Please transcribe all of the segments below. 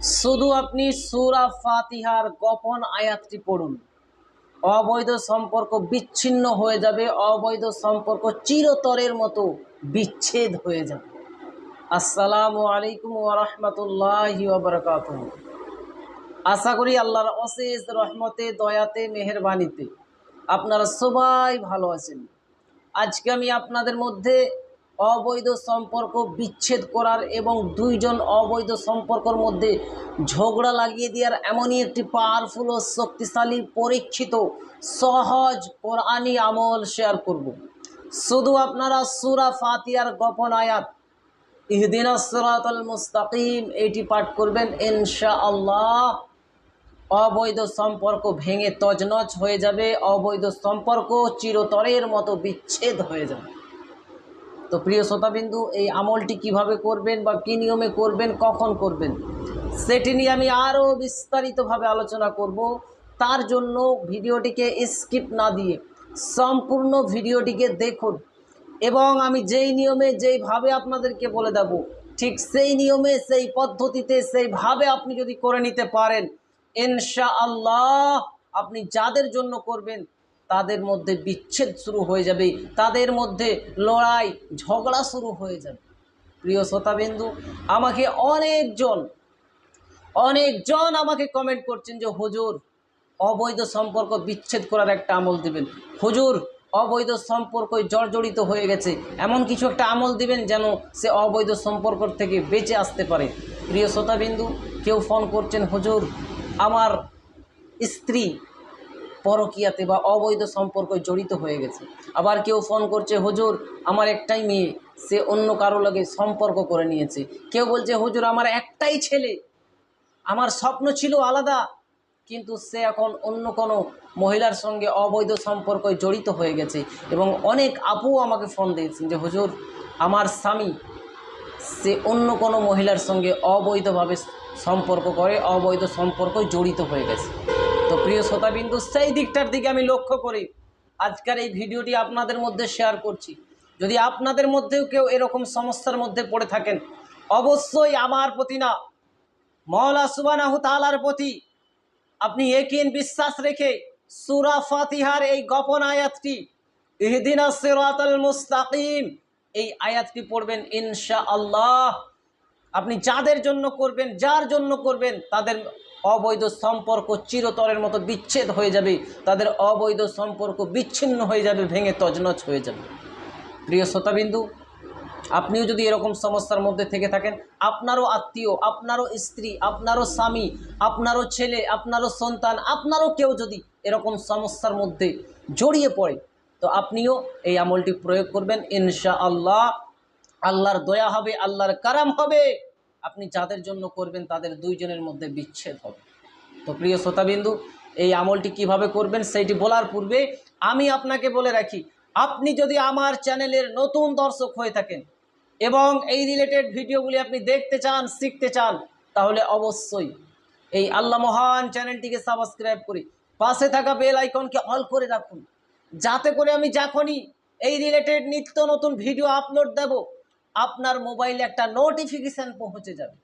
শুধু আপনি সুরা ফাতিহার গোপন আয়াতটি পড়ুন। অবৈধ সম্পর্ক বিচ্ছিন্ন হয়ে যাবে, অবৈধ সম্পর্ক চিরতরের মতো বিচ্ছেদ হয়ে যাবে। আসসালামু আলাইকুম ওরহমতুল্লাহি আশা করি আল্লাহর অশেষ রহমতে, দয়াতে, মেহরবানিতে আপনারা সবাই ভালো আছেন। আজকে আমি আপনাদের মধ্যে অবৈধ সম্পর্ক বিচ্ছেদ করার এবং দুইজন অবৈধ সম্পর্কর মধ্যে ঝগড়া লাগিয়ে দেওয়ার এমনই একটি পাওয়ারফুল ও শক্তিশালী পরীক্ষিত সহজ কোরআনি আমল শেয়ার করব। শুধু আপনারা সুরা ফাতিয়ার গোপন আয়াত, ইহদিনা সিরাতাল মুস্তাকিম, এটি পাঠ করবেন ইনশা আল্লাহ অবৈধ সম্পর্ক ভেঙে তজনজ হয়ে যাবে, অবৈধ সম্পর্ক চিরতরের মতো বিচ্ছেদ হয়ে যাবে তো প্রিয় শ্রোতাবিন্দু, এই আমলটি কীভাবে করবেন বা কী নিয়মে করবেন, কখন করবেন, সেটি নিয়ে আমি আরও বিস্তারিতভাবে আলোচনা করব। তার জন্য ভিডিওটিকে স্কিপ না দিয়ে সম্পূর্ণ ভিডিওটিকে দেখুন এবং আমি যেই নিয়মে যেইভাবে আপনাদেরকে বলে দেব, ঠিক সেই নিয়মে, সেই পদ্ধতিতে, সেইভাবে আপনি যদি করে নিতে পারেন ইনশা আল্লাহ আপনি যাদের জন্য করবেন তাদের মধ্যে বিচ্ছেদ শুরু হয়ে যাবে, তাদের মধ্যে লড়াই, ঝগড়া শুরু হয়ে যাবে। প্রিয় শ্রোতাবিন্দু, আমাকে অনেকজন অনেকজন আমাকে কমেন্ট করছেন যে, হুজুর, অবৈধ সম্পর্ক বিচ্ছেদ করার একটা আমল দিবেন। হুজুর, অবৈধ সম্পর্ক জর্জরিত হয়ে গেছে। এমন কিছু একটা আমল দিবেন যেন সে অবৈধ সম্পর্ক থেকে বেঁচে আসতে পারে। প্রিয় শ্রোতাবিন্দু, কেউ ফোন করছেন, হুজুর, আমার স্ত্রী পরকিয়াতে বা অবৈধ সম্পর্ক জড়িত হয়ে গেছে। আবার কেউ ফোন করছে, হুজুর, আমার একটাই মেয়ে, সে অন্য কারও লাগে সম্পর্ক করে নিয়েছে। কেউ বলছে, হুজুর, আমার একটাই ছেলে, আমার স্বপ্ন ছিল আলাদা, কিন্তু সে এখন অন্য কোনো মহিলার সঙ্গে অবৈধ সম্পর্ক জড়িত হয়ে গেছে। এবং অনেক আপু আমাকে ফোন দিয়েছেন যে, হুজুর, আমার স্বামী, সে অন্য কোনো মহিলার সঙ্গে অবৈধভাবে সম্পর্ক করে, অবৈধ সম্পর্ক জড়িত হয়ে গেছে। তো প্রিয় শ্রোতাবিন্দু, সেই দিকটার দিকে আমি লক্ষ্য করি। আজকের এই ভিডিওটি আপনাদের মধ্যে শেয়ার করছি। যদি আপনাদের মধ্যেও কেউ এরকম সমস্যার মধ্যে পড়ে থাকেন, অবশ্যই আমার প্রতি না মৌলা সুবানাহু তালার প্রতি আপনি একিন বিশ্বাস রেখে সুরা ফাতিহার এই গোপন আয়াতটি, ইহদিনা সিরাতাল মুস্তাকিম, এই আয়াতটি পড়বেন ইনশা আল্লাহ আপনি যাদের জন্য করবেন, যার জন্য করবেন, তাদের অবৈধ সম্পর্ক চিরতরের মতো বিচ্ছেদ হয়ে যাবে। তাদের অবৈধ সম্পর্ক বিচ্ছিন্ন হয়ে যাবে, ভেঙে তজনজ হয়ে যাবে। প্রিয় শ্রোতাবিন্দু, আপনিও যদি এরকম সমস্যার মধ্যে থেকে থাকেন, আপনারও আত্মীয়, আপনারও স্ত্রী, আপনারও স্বামী, আপনারও ছেলে, আপনারও সন্তান, আপনারও কেউ যদি এরকম সমস্যার মধ্যে জড়িয়ে পড়ে, তো আপনিও এই আমলটি প্রয়োগ করবেন। ইনশা আল্লাহ আল্লাহর দয়া হবে, আল্লাহর কারাম হবে। আপনি যাদের জন্য করবেন তাদের দুইজনের মধ্যে বিচ্ছেদ হবে। তো প্রিয় শ্রোতাবিন্দু, এই আমলটি কীভাবে করবেন সেইটি বলার পূর্বে আমি আপনাকে বলে রাখি, আপনি যদি আমার চ্যানেলের নতুন দর্শক হয়ে থাকেন এবং এই রিলেটেড ভিডিওগুলি আপনি দেখতে চান, শিখতে চান, তাহলে অবশ্যই এই আল্লাহ মহান চ্যানেলটিকে সাবস্ক্রাইব করি পাশে থাকা বেল আইকনকে অল করে রাখুন। যাতে করে আমি যখনই এই রিলেটেড নিত্য নতুন ভিডিও আপলোড দেব আপনার মোবাইলে একটা নোটিফিকেশান পৌঁছে যাবে।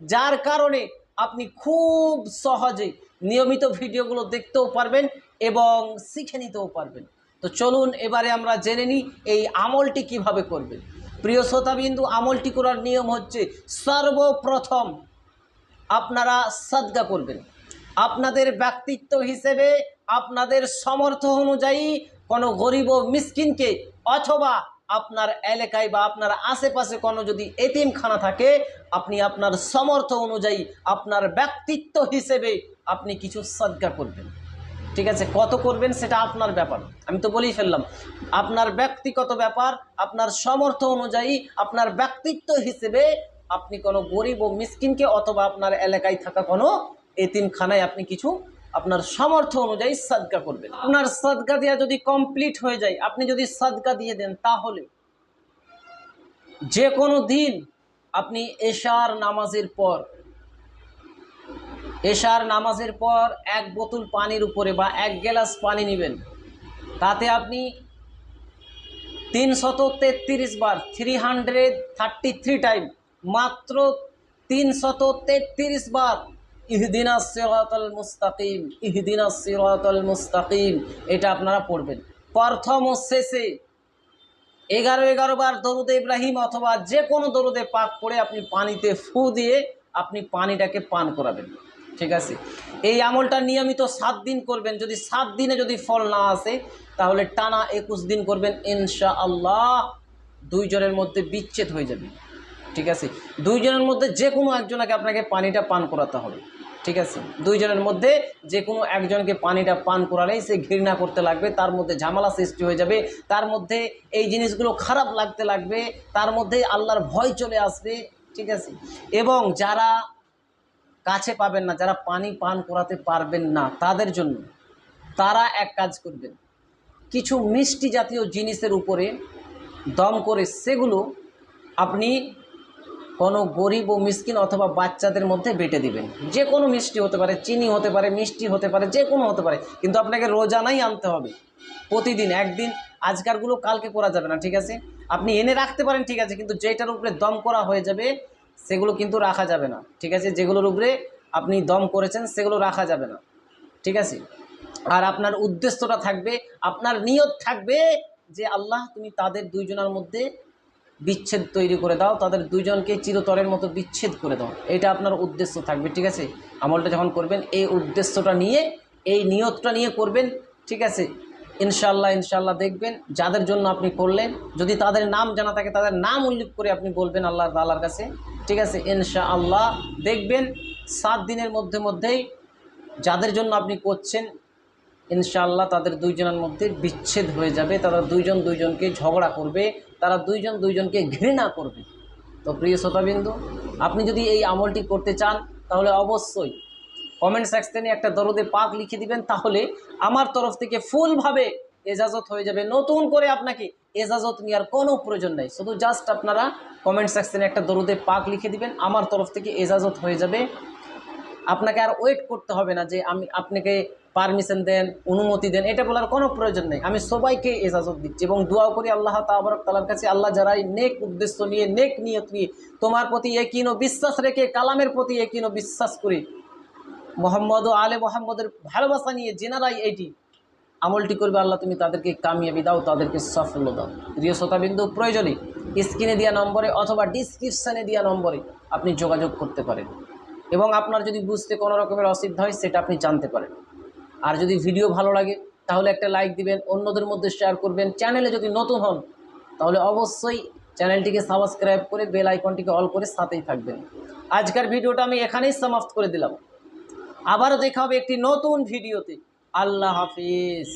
যার কারণে আপনি খুব সহজে নিয়মিত ভিডিওগুলো দেখতেও পারবেন এবং শিখে নিতেও পারবেন। তো চলুন এবারে আমরা জেনে নিই এই আমলটি কীভাবে করবেন। প্রিয় শ্রোতাবিন্দু, আমলটি করার নিয়ম হচ্ছে সর্বপ্রথম আপনারা সাদগা করবেন। আপনাদের ব্যক্তিত্ব হিসেবে আপনাদের সমর্থ অনুযায়ী কোনো গরিব মিসকিনকে অথবা আপনার এলাকায় বা আপনার আশেপাশে কোনো যদি এতিমখানা থাকে, আপনি আপনার সমর্থ অনুযায়ী আপনার ব্যক্তিত্ব হিসেবে আপনি কিছু সদ্গা করবেন। ঠিক আছে? কত করবেন সেটা আপনার ব্যাপার। আমি তো বলেই ফেললাম, আপনার ব্যক্তিগত ব্যাপার, আপনার সমর্থ অনুযায়ী আপনার ব্যক্তিত্ব হিসেবে আপনি কোনো গরিব ও মিসকিনকে অথবা আপনার এলাকায় থাকা কোনো এতিমখানায় আপনি কিছু আপনার সামর্থ্য অনুযায়ী সাদকা করবেন। আপনার সাদকা দেওয়া যদি কমপ্লিট হয়ে যায়, আপনি যদি সাদকা দিয়ে দেন, তাহলে যে কোনো দিন আপনি এশার নামাজের পর, এশার নামাজের পর এক বোতল পানির উপরে বা এক গ্লাস পানি নেবেন। তাতে আপনি তিনশত তেত্রিশ বার three hundred thirty three time মাত্র তিনশত তেত্রিশ বার ইহদিনা সিরাতাল মুস্তাকিম, ইহদিনা সিরাতাল মুস্তাকিম, এটা আপনারা পড়বেন। প্রথম ও শেষে এগারো এগারো বার দরুদে ইব্রাহিম অথবা যে কোনো দরুদে পাক পড়ে আপনি পানিতে ফু দিয়ে আপনি পানিটাকে পান করাবেন। ঠিক আছে? এই আমলটা নিয়মিত সাত দিন করবেন। যদি সাত দিনে যদি ফল না আসে, তাহলে টানা একুশ দিন করবেন। ইনশা আল্লাহ দুইজনের মধ্যে বিচ্ছেদ হয়ে যাবে। ঠিক আছে? দুইজনের মধ্যে যে কোনো একজনকে আপনাকে পানিটা পান করাতে হবে। ঠিক আছে? দুইজনের মধ্যে যে কোনো একজনকে পানিটা পান করালেই সে ঘৃণা করতে লাগবে, তার মধ্যে ঝামেলা সৃষ্টি হয়ে যাবে, তার মধ্যে এই জিনিসগুলো খারাপ লাগতে লাগবে, তার মধ্যে আল্লাহর ভয় চলে আসবে, ঠিক আছে? এবং যারা কাছে পাবেন না, যারা পানি পান করাতে পারবেন না, তাদের জন্য তারা এক কাজ করবেন। কিছু মিষ্টি জাতীয় জিনিসের উপরে দম করে সেগুলো আপনি কোনো গরিব ও মিসকিন অথবা বাচ্চাদের মধ্যে বেটে দিবেন। যে কোনো মিষ্টি হতে পারে, চিনি হতে পারে, মিষ্টি হতে পারে, যে কোনো হতে পারে, কিন্তু আপনাকে রোজানাই আনতে হবে। প্রতিদিন, একদিন, আজকারগুলো কালকে করা যাবে না, ঠিক আছে? আপনি এনে রাখতে পারেন, ঠিক আছে, কিন্তু যেটার উপরে দম করা হয়ে যাবে, সেগুলো কিন্তু রাখা যাবে না, ঠিক আছে? যেগুলোর উপরে আপনি দম করেছেন, সেগুলো রাখা যাবে না, ঠিক আছে? আর আপনার উদ্দেশ্যটা থাকবে, আপনার নিয়ত থাকবে যে, আল্লাহ তুমি তাদের দুইজনের মধ্যে বিচ্ছেদ তৈরি করে দাও, তাদের দুজনকে চিরতরের মতো বিচ্ছেদ করে দাও। এটা আপনার উদ্দেশ্য থাকবে, ঠিক আছে? আমলটা যখন করবেন, এই উদ্দেশ্যটা নিয়ে, এই নিয়তটা নিয়ে করবেন, ঠিক আছে? ইনশাল্লাহ ইনশাল্লাহ দেখবেন, যাদের জন্য আপনি করলেন, যদি তাদের নাম জানা থাকে, তাদের নাম উল্লেখ করে আপনি বলবেন আল্লাহ তালার কাছে, ঠিক আছে? ইনশা আল্লাহ দেখবেন, সাত দিনের মধ্যে মধ্যেই যাদের জন্য আপনি করছেন ইনশাআল্লাহ তাদের দুইজনের মধ্যে বিচ্ছেদ হয়ে যাবে। তারা দুইজন দুইজনকে ঝগড়া করবে, তারা দুইজন দুইজনকে ঘৃণা করবে। তো প্রিয় শ্রোতাবিন্দু, আপনি যদি এই আমলটি করতে চান, তাহলে অবশ্যই কমেন্ট সেকশনে একটা দরদে পাক লিখে দিবেন, তাহলে আমার তরফ থেকে ফুলভাবে এজাজত হয়ে যাবে। নতুন করে আপনাকে এজাজত নেওয়ার কোনো প্রয়োজন নেই। শুধু জাস্ট আপনারা কমেন্ট সেকশনে একটা দরদে পাক লিখে দিবেন, আমার তরফ থেকে এজাজত হয়ে যাবে। আপনাকে আর ওয়েট করতে হবে না যে আমি, আপনাকে পারমিশন দেন, অনুমতি দেন, এটা বলার কোনো প্রয়োজন নেই। আমি সবাইকে এজাজত দিচ্ছি এবং দোয়াও করি আল্লাহ তাবরক তালার কাছে, আল্লাহ যারাই নেক উদ্দেশ্য নিয়ে, নেক নিয়ত নিয়ে তোমার প্রতি একিন ও বিশ্বাস রেখে, কালামের প্রতি একিন ও বিশ্বাস করি, মোহাম্মদ ও আলে মোহাম্মদের ভালোবাসা নিয়ে জেনারাই এইটি আমলটি করবে, আল্লাহ তুমি তাদেরকে কামিয়াবি দাও, তাদেরকে সাফল্য দাও। প্রিয় শ্রোতাবিন্দু, প্রয়োজনে স্ক্রিনে দেওয়া নম্বরে অথবা ডিসক্রিপশানে দেওয়া নম্বরে আপনি যোগাযোগ করতে পারেন এবং আপনার যদি বুঝতে কোনো রকমের অসুবিধা হয়, সেটা আপনি জানতে পারেন। আর যদি ভিডিও ভালো লাগে, তাহলে একটা লাইক দিবেন, অন্যদের মধ্যে শেয়ার করবেন। চ্যানেলে যদি নতুন হন, তাহলে অবশ্যই চ্যানেলটিকে সাবস্ক্রাইব করে বেল আইকনটিকে অল করে সাথেই থাকবেন। আজকের ভিডিওটা আমি এখানেই সমাপ্ত করে দিলাম। আবারও দেখা হবে একটি নতুন ভিডিওতে আল্লাহ হাফিজ।